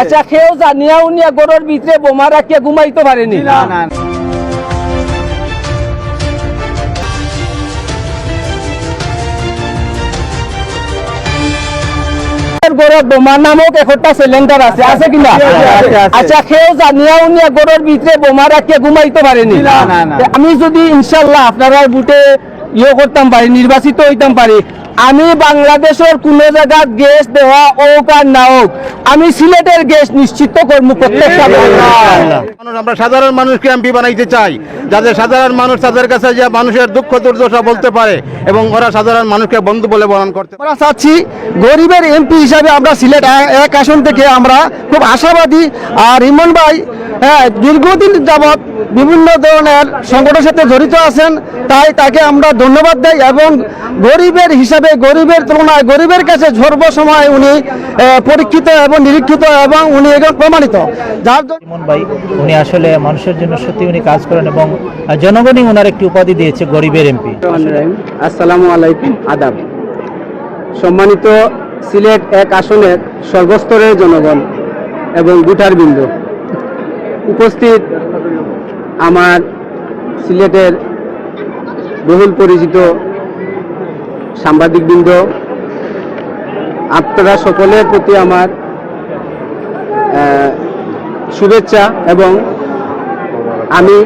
আচ্ছা কেউ জানিয়া উনিয়া গরুর ভিতরে বোমা রাখিয়া ঘুমাইতে পারেনি। না না গরুর বোমা নামক একটা সিলিন্ডার আছে আছে কিনা আছে, আছে। আচ্ছা কেউ জানিয়া উনিয়া গরুর ভিতরে বোমা রাখিয়া ঘুমাইতে পারেনি। আমি যদি ইনশাল্লাহ আপনারা বুটে ইয়ে করতাম পারি নির্বাচিত হইতাম পারি আমি বাংলাদেশের কোন জায়গাত গ্যাস দেওয়া হোক আর না হোক। আমি সিলেটের গ্যাস নিশ্চিত করব প্রত্যেকটা মানুষ আমরা সাধারণ মানুষকে এমপি বানাইতে চাই যাতে সাধারণ মানুষ তাদের কাছে যে মানুষের দুঃখ দুর্দশা বলতে পারে এবং ওরা সাধারণ মানুষকে বন্ধু বলে বরণ করতে আমরা চাচ্ছি গরিবের এমপি হিসাবে আমরা সিলেট এক আসন থেকে আমরা খুব আশাবাদী আর ইমন ভাই হ্যাঁ দীর্ঘদিন যাবৎ বিভিন্ন ধরনের সংগঠনের সাথে জড়িত আছেন তাই তাকে আমরা ধন্যবাদ দেই এবং গরিবের হিসাবে গরিবের তুলনায় গরিবের কাছে সর্বসময় উনি পরীক্ষিত এবং নিরীক্ষিত এবং উনি একজন প্রমাণিত। যার জন্য ভাই উনি আসলে মানুষের জন্য সত্যি উনি কাজ করেন এবং জনগণই ওনার একটি উপাধি দিয়েছে গরিবের এমপি। আসসালামু আলাইকুম আদাব। সম্মানিত সিলেট এক আসনের সর্বস্তরের জনগণ এবং গুটার বিন্দু উপস্থিত আমার সিলেটের বহুল পরিচিত সাংবাদিকবৃন্দ। আপনারা সকলের প্রতি আমার শুভেচ্ছা এবং আমি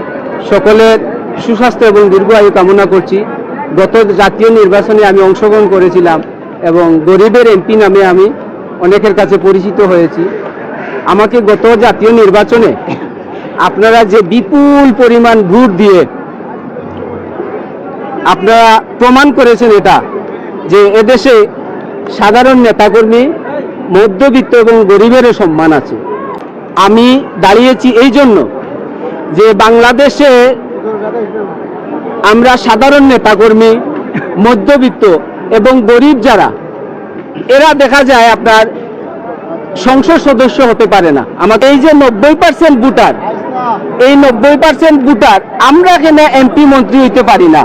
সকলের সুস্বাস্থ্য এবং দীর্ঘ আয়ু কামনা করছি। গত জাতীয় নির্বাচনে আমি অংশগ্রহণ করেছিলাম এবং গরিবের এমপি নামে আমি অনেকের কাছে পরিচিত হয়েছি। আমাকে গত জাতীয় নির্বাচনে আপনারা যে বিপুল পরিমাণ ভোট দিয়ে আপনারা প্রমাণ করেছেন এটা, যে এদেশে সাধারণ নেতাকর্মী, মধ্যবিত্ত এবং গরিবেরও সম্মান আছে। আমি দাঁড়িয়েছি এই জন্য যে বাংলাদেশে আমরা সাধারণ নেতাকর্মী, মধ্যবিত্ত এবং গরিব যারা, এরা দেখা যায় আপনার সংসদ সদস্য হতে পারে না। আমাদের এই যে নব্বই পার্সেন্ট ভোটার এই নব্বই পার্সেন্ট ভোটার আমরা কেন এমপি মন্ত্রী হইতে পারি না?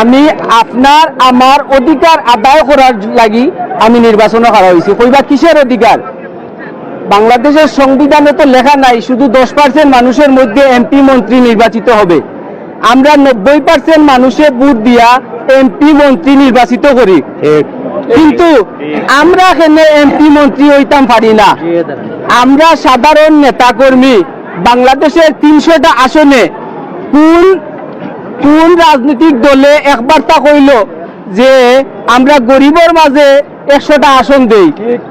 আমি আপনার আমার অধিকার আদায় করার লাগি আমি নির্বাচনে করা হয়েছি কইবা কিসের অধিকার? বাংলাদেশের সংবিধানে তো লেখা নাই শুধু দশ পার্সেন্ট মানুষের মধ্যে এমপি মন্ত্রী নির্বাচিত হবে। আমরা নব্বই পার্সেন্ট মানুষের ভোট দিয়া এমপি মন্ত্রী নির্বাচিত করি। কিন্তু আমরা এখানে এমপি মন্ত্রী হইতাম পারি না? আমরা সাধারণ নেতাকর্মী বাংলাদেশের তিনশোটা আসনে কোন কোন রাজনৈতিক দলে একবার তা কইল যে আমরা গরিবর মাঝে একশোটা আসন দেই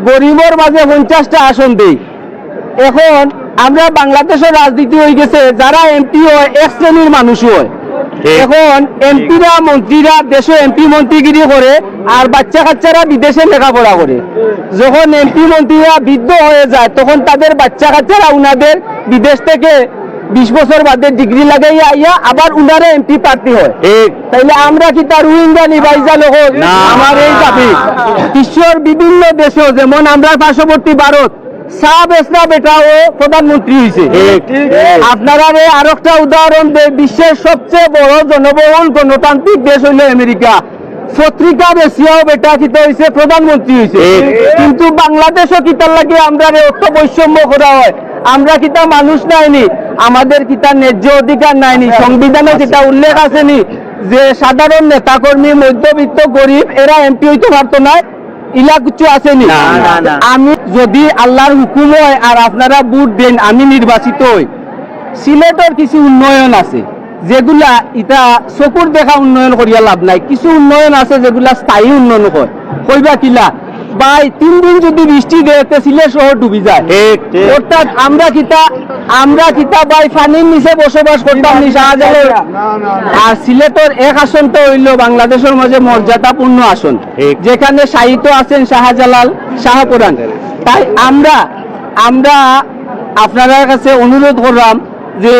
গরিবর মাঝে পঞ্চাশটা আসন দেই? এখন আমরা বাংলাদেশের রাজনীতি হয়ে গেছে যারা এমপি হয় এক শ্রেণির মানুষ হয়। এখন এমপিরা মন্ত্রীরা দেশে এমপি মন্ত্রীগিরি করে আর বাচ্চা কাচ্চারা বিদেশে লেখাপড়া করে। যখন এমপি মন্ত্রীরা বৃদ্ধ হয়ে যায় তখন তাদের বাচ্চা কাচ্চারা উনাদের বিদেশ থেকে বিশ বছর বাদে ডিগ্রি লাগাইয়া আইয়া আবার উনারে এমপি প্রার্থী হয়। তাইলে আমরা কি তার রোহিঙ্গা নিবাইজা লোক আমার এই দাবি। বিশ্বের বিভিন্ন দেশেও যেমন আমরা পার্শ্ববর্তী ভারত প্রধানমন্ত্রী হয়েছে আপনারা রে আর একটা উদাহরণ বিশ্বের সবচেয়ে বড় জনবহুল গণতান্ত্রিক দেশ হইল আমেরিকা। পত্রিকা বেশিয়াও বেটা কিতা হয়েছে প্রধানমন্ত্রী হয়েছে কিন্তু বাংলাদেশও কিতার লাগে আমরা অর্থ বৈষম্য করা হয়। আমরা কিতা মানুষ নাইনি আমাদের কিতা ন্যায্য অধিকার নাইনি সংবিধানে যেটা উল্লেখ আছে নি যে সাধারণ নেতাকর্মী মধ্যবিত্ত গরিব এরা এমপি হইতে পারতো না ইলা কিছু আসেনি আমি যদি আল্লাহর হুকুম হয় আর আপনারা ভোট দেন আমি নির্বাচিত হই। সিলেটের কিছু উন্নয়ন আছে যেগুলা ইটা চকুর দেখা উন্নয়ন করিয়া লাভ নাই। কিছু উন্নয়ন আছে যেগুলা স্থায়ী উন্নয়ন হয়। কইবা কিলা বাই তিন দিন যদি বৃষ্টি দেয় সিলেট শহর ডুবি যায়। অর্থাৎ আমরা কিতা আমরা কিতা বাই পানির নিচে বসবাস করতাম নি আর সিলেটের এক আসন তো হইল বাংলাদেশের মাঝে মর্যাদাপূর্ণ আসন। যেখানে সাহিত্য আছেন শাহজালাল শাহপুরান তাই আমরা আমরা আপনাদের কাছে অনুরোধ করলাম যে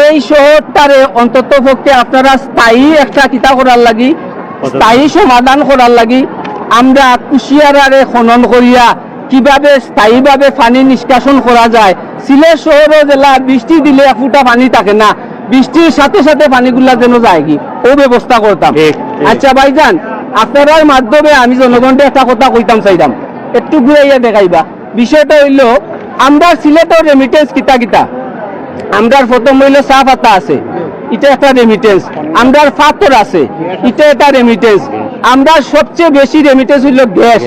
এই শহরটারে অন্তত পক্ষে আপনারা স্থায়ী একটা কিতা করার লাগি স্থায়ী সমাধান করার লাগি আমরা কুশিয়ারারে খনন করিয়া কীভাবে স্থায়ীভাবে পানি নিষ্কাশন করা যায়? সিলেট শহর জেলা বৃষ্টি দিলে ফুটা পানি থাকে না। বৃষ্টির সাথে সাথে পানিগুলা যেন যায় কি? ও ব্যবস্থা করতাম। আচ্ছা ভাইজান আপনার মাধ্যমে আমি জনগণকে একটা কথা কইতাম চাইতাম। একটু ঘুরাইয়া দেখাইবা। বিষয়টা হইল আমরা সিলেটের রেমিটেন্স কিতা কিতা? আমরার প্রথম হইল চা পাতা আছে। এটা একটা রেমিটেন্স আমরার ফাতর আছে। এটা একটা রেমিটেন্স আমরা সবচেয়ে বেশি রেমিটেন্স হইল গ্যাস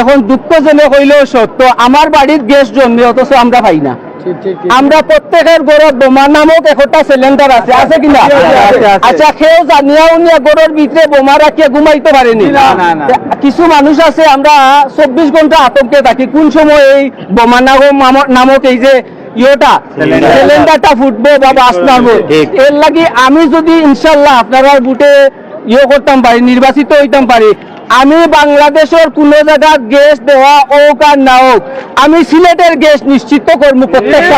এখন দুঃখজনক হইলেও সত্য আমার বাড়ির গ্যাস জন্মে অথচ আমরা পাই না। আমরা প্রত্যেকের গরত বোমা নামক একটা সিলিন্ডার আছে আছে কিনা আচ্ছা কেউ জানিয়া উনিয়া গরুর ভিতরে বোমা রাখিয়া ঘুমাইতে পারেনি। কিছু মানুষ আছে আমরা চব্বিশ ঘণ্টা আতঙ্কে থাকি কোন সময় এই বোমা নামক এই যে ইয়েটা সিলিন্ডারটা ফুটবো বা বাস নামবো এর লাগি আমি যদি ইনশাল্লাহ আপনারা বুটে ইয়ে করতাম পারি নির্বাচিত হইতাম পারি। আমি বাংলাদেশের কোনো জায়গা গ্যাস দেওয়া হোক আর না হোক আমি সিলেটের গ্যাস নিশ্চিত করব প্রত্যেকটা